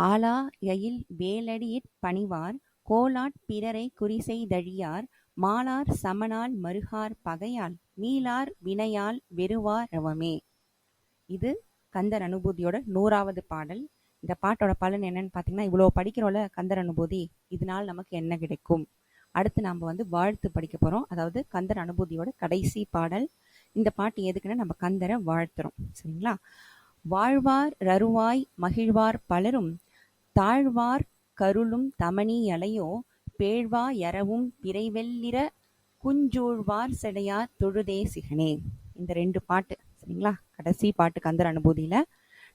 ஆலா யயில் வேலடியிற் பணிவார் கோலாட் பிறரைக் குறிசெய்தழியார் மாலார் சமனால் மறுகார் பகையால் மீளார் வினையால் வெறுவா ரவமே. இது கந்தர் அனுபூதியோட நூறாவது பாடல். இந்த பாட்டோட பலன் என்னன்னு பார்த்தீங்கன்னா இவ்வளோ படிக்கிறோம்ல கந்தர் அனுபூதி இதனால் நமக்கு என்ன கிடைக்கும்? அடுத்து நாம் வந்து வாழ்த்து படிக்க போகிறோம் அதாவது கந்தர் அனுபூதியோட கடைசி பாடல். இந்த பாட்டு எதுக்குன்னா நம்ம கந்தரை வாழ்த்துறோம். சரிங்களா? வாழ்வார் ரருவாய் மகிழ்வார் பலரும் தாழ்வார் கருளும் தமணி பேழ்வா யரவும் பிறைவெல்லிர குஞ்சூழ்வார் செடையார் தொழுதே சிகனே. இந்த ரெண்டு பாட்டு சரிங்களா? கடைசி பாட்டு கந்தர் அனுபூதியில்.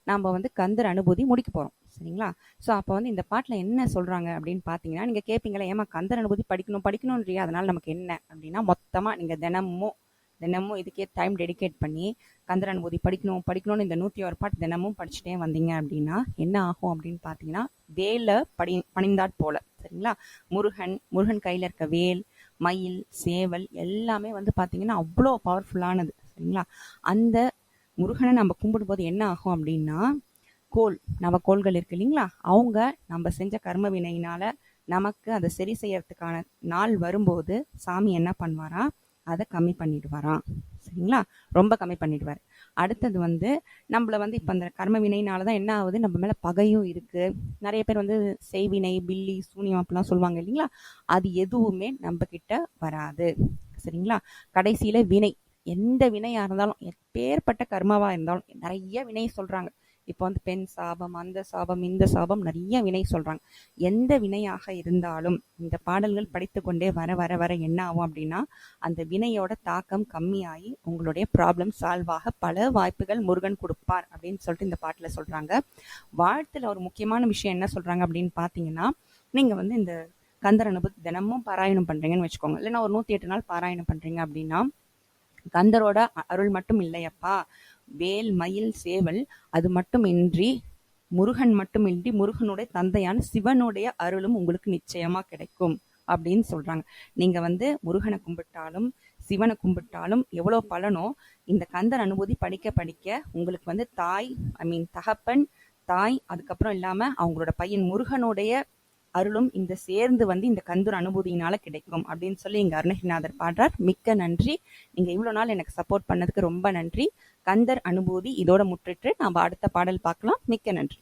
நாம் வந்து கந்தர் அனுபூதி முடிக்க போகிறோம் சரிங்களா? ஸோ அப்போ வந்து இந்த பாட்டில் என்ன சொல்கிறாங்க அப்படின்னு பார்த்தீங்கன்னா நீங்கள் கேட்பீங்களா ஏமா கந்தர் அனுபூதி படிக்கணும் படிக்கணும்ன்றியா? அதனால் நமக்கு என்ன அப்படின்னா மொத்தமாக நீங்கள் தினமும் தினமும் இதுக்கே டைம் டெடிகேட் பண்ணி கந்தர் போதி படிக்கணும் படிக்கணும்னு இந்த நூற்றி ஒரு பாட்டு தினமும் படிச்சுட்டே வந்தீங்க அப்படின்னா என்ன ஆகும் அப்படின்னு பார்த்தீங்கன்னா வேலை படி பணிந்தாற் போல சரிங்களா? முருகன் முருகன் கையில் இருக்க வேல் மயில் சேவல் எல்லாமே வந்து பார்த்தீங்கன்னா அவ்வளோ பவர்ஃபுல்லானது சரிங்களா? அந்த முருகனை நம்ம கும்பிடும்போது என்ன ஆகும் அப்படின்னா கோல் நம்ம கோள்கள் இருக்கு இல்லைங்களா? அவங்க நம்ம செஞ்ச கர்ம வினையினால நமக்கு அதை சரி செய்யறதுக்கான நாள் வரும்போது சாமி என்ன பண்ணுவாரா? அதை கம்மி பண்ணிடுவாராம். சரிங்களா? ரொம்ப கம்மி பண்ணிடுவார். அடுத்தது வந்து நம்மள வந்து இப்போ அந்த கர்ம வினையினால தான் என்ன ஆகுது? நம்ம மேலே பகையும் இருக்குது நிறைய பேர் வந்து செய்வினை பில்லி சூனியம் அப்படிலாம் சொல்லுவாங்க இல்லைங்களா? அது எதுவுமே நம்ம கிட்ட வராது. சரிங்களா? கடைசியில் வினை. எந்த வினையாக இருந்தாலும் எப்பேற்பட்ட கர்மாவாக இருந்தாலும் நிறைய வினை சொல்கிறாங்க இப்போ வந்து பெண் சாபம் அந்த சாபம் இந்த சாபம் நிறைய வினை சொல்கிறாங்க எந்த வினையாக இருந்தாலும் இந்த பாடல்கள் படித்து கொண்டே வர வர வர என்ன ஆகும் அப்படின்னா அந்த வினையோட தாக்கம் கம்மியாகி உங்களுடைய ப்ராப்ளம் சால்வ் ஆக பல வாய்ப்புகள் முருகன் கொடுப்பார் அப்படின்னு சொல்லிட்டு இந்த பாட்டில் சொல்கிறாங்க வாழ்த்தில் ஒரு முக்கியமான விஷயம் என்ன சொல்கிறாங்க அப்படின்னு பார்த்தீங்கன்னா நீங்கள் வந்து இந்த கந்தர் அனுபவத்தை தினமும் பாராயணம் பண்ணுறீங்கன்னு வச்சுக்கோங்க. இல்லைன்னா ஒரு நூற்றி எட்டு நாள் பாராயணம் பண்ணுறீங்க அப்படின்னா கந்தரோட அருள் மட்டும் இல்லையப்பா. வேல் மயில் சேவல் அது மட்டுமின்றி முருகன் மட்டுமின்றி முருகனுடைய தந்தையான சிவனுடைய அருளும் உங்களுக்கு நிச்சயமா கிடைக்கும் அப்படின்னு சொல்றாங்க. நீங்க வந்து முருகனை கும்பிட்டாலும் சிவனை கும்பிட்டாலும் எவ்வளோ பலனோ இந்த கந்தர் அனுபூதி படிக்க படிக்க உங்களுக்கு வந்து தாய் ஐ மீன் தகப்பன் தாய் அதுக்கப்புறம் இல்லாம அவங்களோட பையன் முருகனுடைய அருளும் இந்த சேர்ந்து வந்து இந்த கந்தூர் அனுபூதியினால கிடைக்கும் அப்படின்னு சொல்லி இங்க அருணகிரிநாதர் பாடுறார். மிக்க நன்றி. நீங்க இவ்வளவு நாள் எனக்கு சப்போர்ட் பண்ணதுக்கு ரொம்ப நன்றி. கந்தர் அனுபூதி இதோட முற்றிட்டு நாம அடுத்த பாடல் பார்க்கலாம். மிக்க நன்றி.